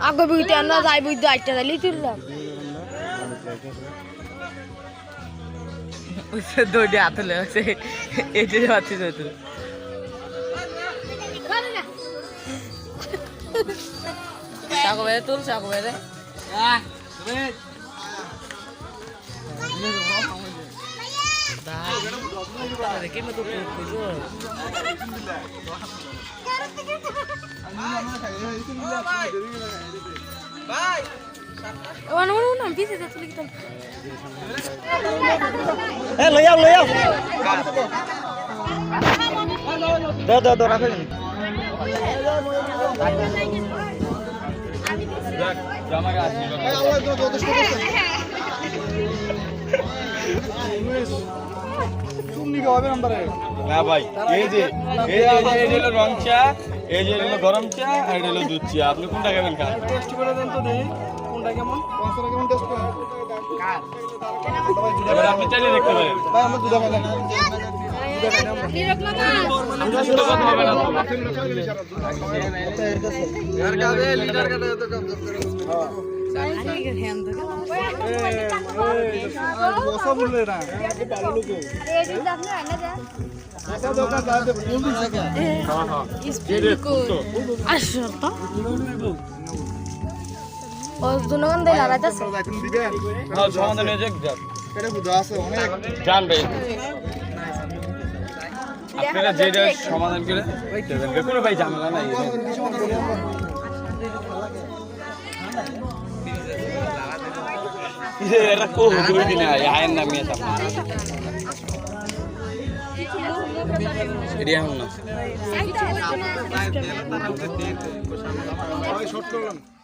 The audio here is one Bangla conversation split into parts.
আগা বুঝতে না যাই বুঝতে আইটা দিলি তুললাম দৌড়ে হাতে লেগেছে এটে যাচ্ছি তো তুই চাকু বেড়ে তুল চাকু বেড়ে তো ওয়ান ওয়ান ওয়ান পিছে যা তুলি কিতাম এ লই আও লই আও দাও দাও দাও রাখো এখানে। না ভাই এই যে এই যে এই যে হলো রং চা এই যে হলো গরম চা আর এটা হলো দুধ চা। আপনি কোনটা খাবেন খান? টেস্ট করে দেন তো দেখি কোনটা কেমন? পাঁচটা কেমন টেস্ট করেন এবার আপনি চাইলে দেখতে পারেন। ভাই আমরা দুধ খাই না। বসা বললে না ভালো লোক দুনগন দেই লাগাইতাছে হ্যাঁ হয়ে আছে অনেক জান ভাই আপনারা যেটা সমাধান করে কোনো ভাই ঝামেলা নাই এটা কো দুই দিনে এটি এখন না শর্ট করলাম কথা এটা বাদ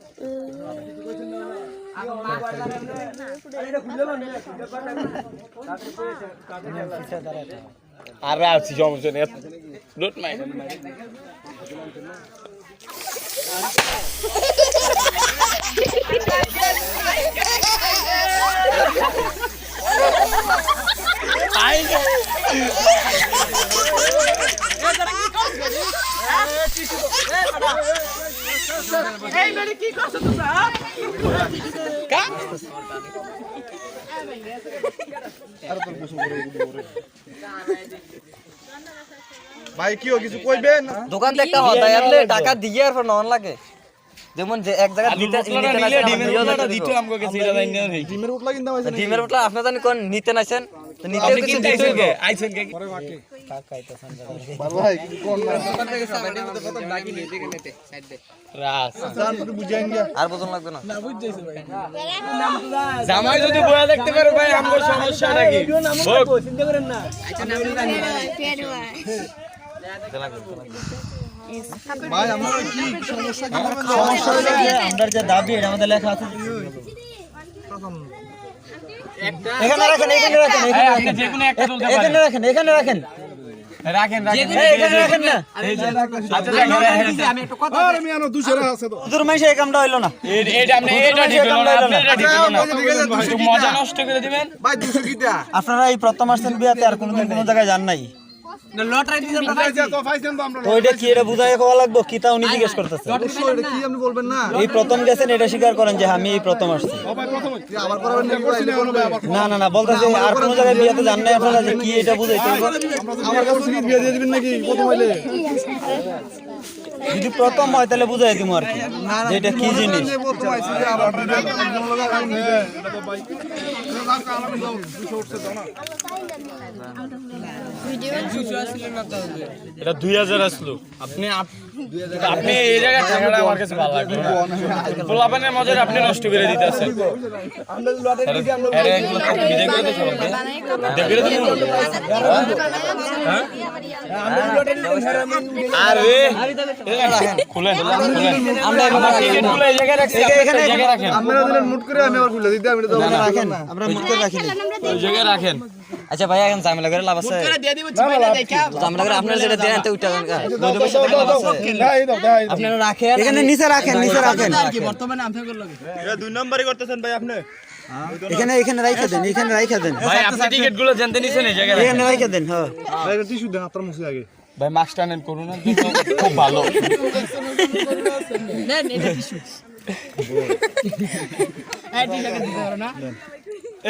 আর আছি সমস্যা নেই ডোন্ট মাইন্ড এই বেড়ি কি করছ তোমরা? ভাই কি কিছু কইবেন? দোকান থেকে একটা হতাই আনলে টাকা দিয়ে আর নন লাগে যেমন যে এক জায়গা নিতে নিতে দেখে আমগো কাছে এটা জানি না ডিমের উঠলা কিনতে ডিমের উঠলা আপনি জানি কোন নিতে নাইছেন? তো নিতে আপনি কিছু কিনতে দিতে আইছেন কে? হইব। আইছেন কে? ভাই কোন রাস। জান একটু বুঝাইন গিয়া আর বোঝন লাগবে না জামাই যদি বয়া দেখতে পারো ভাই আমার সমস্যা? কি বলবেন? আমাদের যে দাবি আমাদের লেখা আছে। এখানে রাখেন এখানে রাখেন এখানে রাখেন যে কোনো একটা তুলতে এখানে রাখেন রাখেন। রাখেন রাখেন। এখানে রাখেন না। এই যে, আচ্ছা রাখেন, রাখেন। আরে মিয়ানো আছে তো। হুজুর মাইসে এই কামটা হইল না। এই- আপনি এটা ঠিক হলো না আপনি এটা ঠিক হলো না। মজা নষ্ট করে দিবেন। ভাই দুশো কি আপনারা এই প্রথম আসছেন বিয়াতে আর কোনদিন কোন জায়গায় যান নাই। তো পাইছেন তো আমরা তো এটা কি এটা বুঝাই খাওয়া লাগবো কি তা উনি জিজ্ঞেস করতেছে অবশ্যই এটা কি আপনি বলবেন না এই প্রথম গেছেন এটা স্বীকার করেন যে আমি এই প্রথম আসছি না না না না না বলতেছে আর কোনো জায়গায় বিয়াতে যান নাই আপনারা যে কি এটা বুঝাইতে? আমার কাছে বিয়ে দিয়ে দিবেন নাকি প্রথম হইলে যদি প্রথম হয় তাহলে বুঝাই দিব আর কি এটা কি জিনিস না এটা দুই হাজার আসলো। আপনি আপ- আপনি এই জায়গায় আমার কাছে ভালো পোলাপানের মজার আপনি নষ্ট করে দিতেছেন আরে খুলে আমরা এখানে রাখি। খুলে এই জায়গায় রাখছি আপনি এই জায়গায় রাখেন। আপনারা মুট করে আমি আবার খুলে দিতে আমি তো রাখেন। আমরা মুখ করে রাখি ওই জায়গায় রাখেন। আচ্ছা ভাই এখন ঝামেলা করে লাভ আছে? ঝামেলা করে আপনারা যেটা দেন তো উঠা দেন। কা দুই পয়সা থেকে লাভ আছে দেখাই দাও। দেখাই দাও আপনারা রাখেন এখানে নিচে রাখেন নিচে রাখেন। এখানে এখানে রাইখা দেন এখানে রাইখা দেন। ভাই আপনি টিকিটগুলো জানতে নিছেন এই জায়গায় এখানে রাইখা দেন হ্যাঁ। একটা টিস্যু দেন আপনার মুখে আগে। ভাই মাস্কটা নেন করুন না, খুব ভালো। এই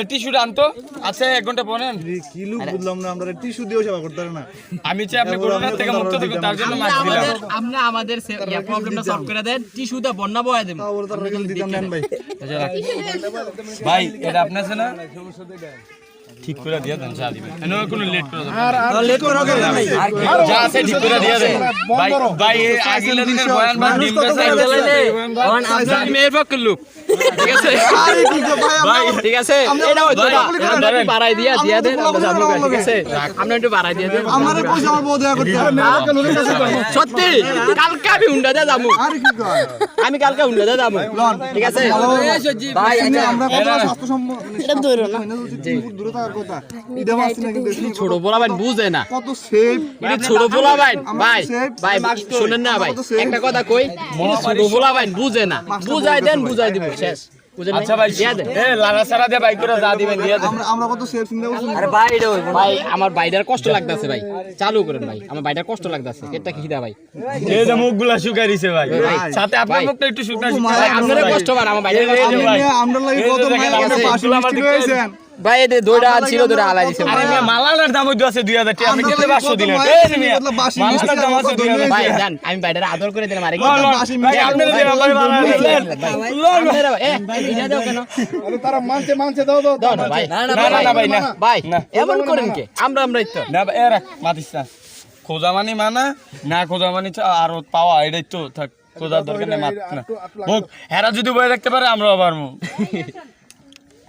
টিস্যুটা আনতো। আচ্ছা এক ঘণ্টা পরে কিলো বুঝলাম না আমরা টিস্যু দিয়েও সেবা করতে পারে না। আমি চাই আপনি থেকে মুক্ত থাকুন তার জন্য মাস্ক দিলাম। আপনি আমাদের প্রবলেমটা সলভ করে দেন টিস্যুটা বন্যা বয়া দেন তাও বলে তার রেজাল্ট দিতাম নেন ভাই। ভাই এটা আপনার না? ঠিক করে দিয়ে দেন। চা দিবেন। এনে কোনো লেট করে দেন আর আর লেট করো কেন নাই যা আছে ঠিক করে দিয়ে দেন। ভাই ভাই এই আগের দিনের বয়ান বা ডিম কাছে আপনি মেয়ের পক্ষের লোক। ঠিক আছে। ভাই ঠিক আছে। এটা হয়তো না। একটু বাড়াই দিয়া দিয়া দেন। আমরা যাব ঠিক আছে? আপনি একটু বাড়াই দিয়া দেন। আমারে কইছে আমার বউ দেখা করতে হবে। মেয়েকে লোকের কাছে সত্যি কালকে আমি হুন্ডা দিয়ে যাব। আরে কি কয়? আমি কালকে হুন্ডা দিয়ে যাব। ঠিক আছে? ভাই আচ্ছা আমরা কত স্বাস্থ্য সম্মত এটা দূরে না। দূরে থাকার কথা ইদা মাছ না কিন্তু এখানে ছোট বলা ভাই বুঝে না। কত সেফ এটা ছোট বলা ভাই ভাই ভাই শুনেন না ভাই একটা কথা কই ছোট বলা ভাই বুঝে না। বুঝাই দেন বুঝাই দিব শেষ। আচ্ছা ভাই দিয়া দেন। এ লারা সারা দিয়ে বাইক করে যা দিবেন দিয়ে দেন। আমরা আমরা কত সেফ চিন্তা করছি আরে ভাই এটা ভাই আমার বাইটার কষ্ট লাগতেছে ভাই। চালু করেন ভাই। আমার বাইটার কষ্ট লাগতেছে। এটা কি খিদা ভাই? এই যে মুখগুলা শুকাই দিছে ভাই। সাথে আপনার মুখটা একটু শুকনা শুকনা আপনারা কষ্ট পান আমার বাইটার কষ্ট। আমরা লাগি কত মায়ের আপনি পাশে আমার মিষ্টি দেখতে হয়েছেন ভাই এতে দইটা ছিল দইটা আলাই দিছে। আরে মিয়া মালালার দাম হইতো আছে 2000 টাকা। আপনি কেটে 500 দিলেন এই মিয়া মালালার দাম আছে 2000 ভাই জান আমি বাইটার আদর করে দিলাম আরে কি লন, লন, বাসি ভাই মিষ্টি আপনি ভাই, মালালার দিলেন লন এটা দাও কেন? আরে তারা মানছে মানছে দাও দাও। দাও ভাই। না না না না না ভাই না। ভাই এমন করেন কি? আমরা আমরাই তো না ভাই, এ মাতিস না। খোঁজা মানি মানা না খোঁজা মানি আরও পাওয়া এটাই তো থাক খোঁজার দরকার নেই মাত না। হোক হেরা যদি বয়ে রাখতে পারে আমরাও পারব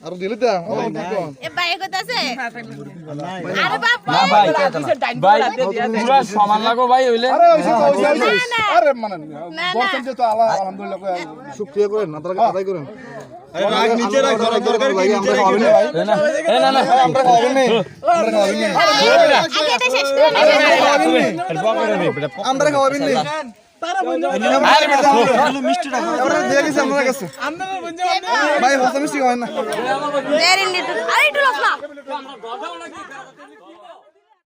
আর ভাই ভাই, ভাই ভাই দিও দিলে তো ও কি এ বাইরে কোথাছে আরে বাপ না ভাই ভাই পুরা সমান লাগো ভাই হইলে আরে ওইসে মানে বলছেন যে তো আল্লাহ আলহামদুলিল্লাহ কই শুকরিয়া করেন না তারা আদায় করেন আরে রাগ নিচে রাখ ধরা দরকার কি আমরা খাওয়াবেন না এ না না না আমরা খাওয়াবেন না আমরা খাওয়াবেন না আগে এটা শেষ করে আরে ভাই, তুমি এর পকেটে দে, বেটা। আমরা খাওয়াবেন না কাছে ভাই মিষ্টি লস না?